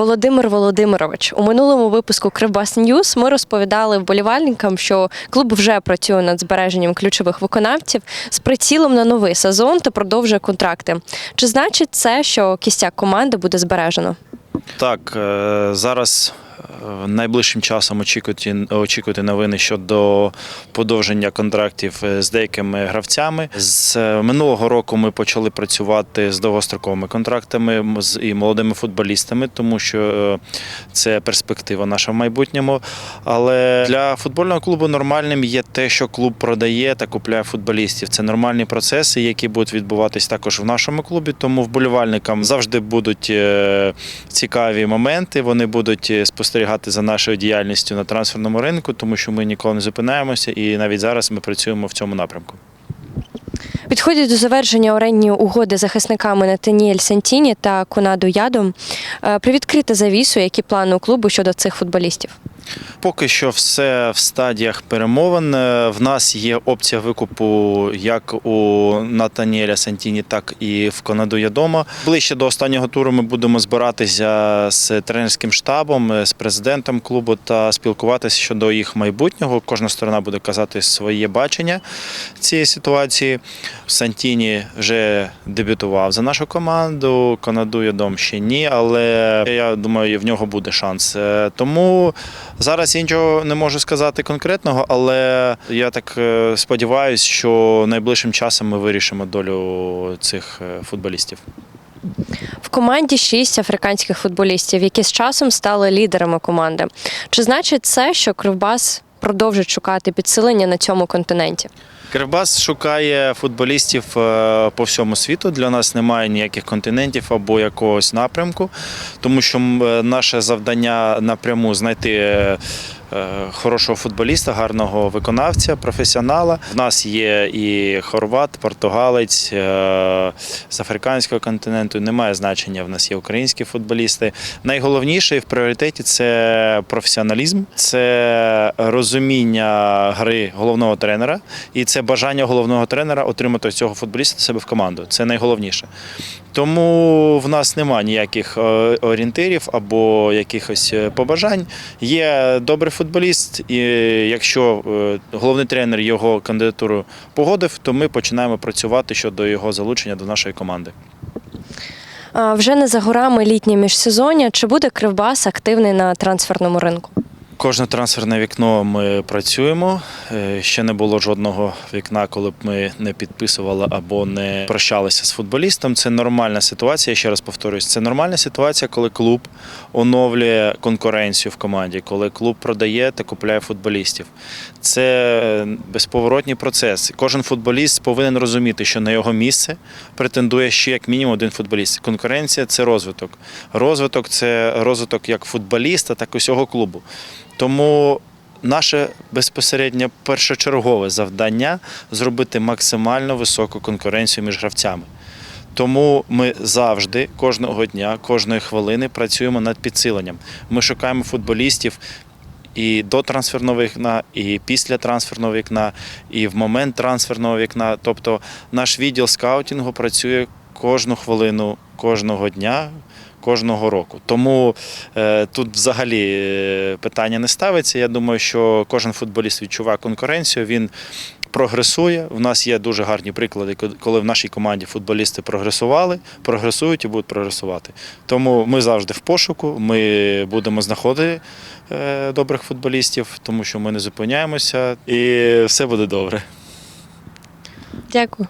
Володимир Володимирович. У минулому випуску Кривбас Ньюс ми розповідали вболівальникам, що клуб вже працює над збереженням ключових виконавців з прицілом на новий сезон та продовжує контракти. Чи значить це, що кістяк команди буде збережено? Так, е, зараз найближчим часом очікуйте, очікуйте новини щодо подовження контрактів е, з деякими гравцями. З е, минулого року ми почали працювати з довгостроковими контрактами з і молодими футболістами, тому що е, це перспектива наша в майбутньому. Але для футбольного клубу нормальним є те, що клуб продає та купляє футболістів. Це нормальні процеси, які будуть відбуватись також в нашому клубі. Тому вболівальникам завжди будуть цікаві моменти. Вони будуть е, спостерігати за нашою діяльністю на трансферному ринку, тому що ми ніколи не зупинаємося, і навіть зараз ми працюємо в цьому напрямку. Підходять до завершення орендні угоди захисниками Натаніель Сантіні та Конаду Ядом. Е, Привідкрити завісу, які плани у клубу щодо цих футболістів. Поки що все в стадіях перемовин. Е, В нас є опція викупу як у Натаніеля Сантіні, так і в Конаду Ядома. Ближче до останнього туру ми будемо збиратися з тренерським штабом, е, з президентом клубу та спілкуватися щодо їх майбутнього. Кожна сторона буде казати своє бачення цієї ситуації. Сантіні вже дебютував за нашу команду. Конаду Ядом ще ні, але я думаю, в нього буде шанс. Е, Тому зараз я нічого не можу сказати конкретного, але я так е, сподіваюся, що найближчим часом ми вирішимо долю цих е, футболістів. В команді шість африканських футболістів, які з часом стали лідерами команди. Чи значить це, що Кривбас продовжить шукати підсилення на цьому континенті? Кривбас шукає футболістів е, по всьому світу. Для нас немає ніяких континентів або якогось напрямку, тому що е, наше завдання напряму знайти. Е, Хорошого футболіста, гарного виконавця, професіонала. В нас є і хорват, португалець е, з африканського континенту. Немає значення. В нас є українські футболісти. Найголовніше в пріоритеті це професіоналізм, це розуміння гри головного тренера, і це бажання головного тренера отримати цього футболіста себе в команду. Це найголовніше. Тому в нас немає ніяких е, орієнтирів або якихось побажань. Є добрий футболіст, і якщо е, головний тренер його кандидатуру погодив, то ми починаємо працювати щодо його залучення до нашої команди. Вже не за горами літнє міжсезоння. Чи буде Кривбас активний на трансферному ринку? Кожне трансферне вікно ми працюємо. Е, Ще не було жодного вікна, коли б ми не підписували або не прощалися з футболістом. Це нормальна ситуація. Я ще раз повторюсь, це нормальна ситуація, коли клуб оновлює конкуренцію в команді, коли клуб продає та купляє футболістів. Це безповоротній процес. Кожен футболіст повинен розуміти, що на його місце претендує ще як мінімум один футболіст. Конкуренція це розвиток. Розвиток це розвиток як футболіста, так і усього клубу. Тому наше безпосередньо першочергове завдання зробити максимально високу конкуренцію між гравцями. Тому ми завжди, кожного дня, кожної хвилини працюємо над підсиленням. Ми шукаємо футболістів і до трансферного вікна, і після трансферного вікна, і в момент трансферного вікна. Тобто наш відділ скаутингу працює кожну хвилину, кожного дня. Кожного року. Тому е, тут взагалі е, питання не ставиться. Я думаю, що кожен футболіст відчуває конкуренцію. Він прогресує. У нас є дуже гарні приклади, коли в нашій команді футболісти прогресували, прогресують і будуть прогресувати. Тому ми завжди в пошуку. Ми будемо знаходити е, добрих футболістів, тому що ми не зупиняємося, і все буде добре. Дякую.